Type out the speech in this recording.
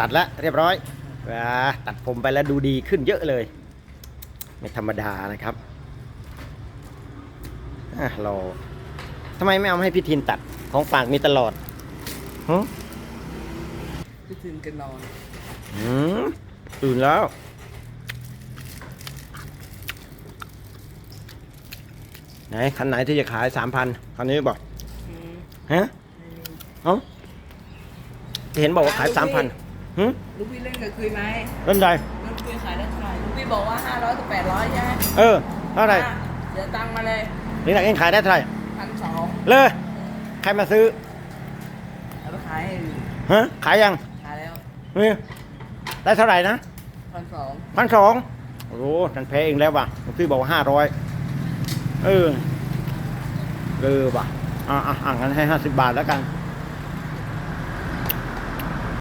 ตัดแล้วเรียบร้อยอ่าตัดผมไปแล้วดูดีขึ้นเยอะเลย ไม่ธรรมดานะครับอะเราทำไมไม่เอามาให้พี่ทินตัดของฝากมีตลอดหึพี่ทินกันนอนหืมตื่นแล้วไหนคันไหนที่จะขายสามพันคันนี้บอกอืมฮะไม่มีเอ้าเห็นบอกว่าขายสามพัน หืมลูกพี่เล่นกับคุยไหมเล่นไรลูกพี่ขายได้เท่าไหร่ลูกพี่บอกว่าห้าร้อยกับแปดร้อยใช่ไหมเออเท่าไหร่อะเดี๋ยวตังค์มาเลยนี่หนักเองขายได้เท่าไหร่พันสองเลยใครมาซื้อเอาไปขายให้อื่นฮะขายยังขายแล้วนี่ได้เท่าไหร่นะพันสองพันสองโอ้โหนั่นแพ้เองแล้วว่ะหลวงพี่บอกว่าห้าร้อยเออเออว่ะอะอะอะงั้นให้ห้าสิบบาทแล้วกัน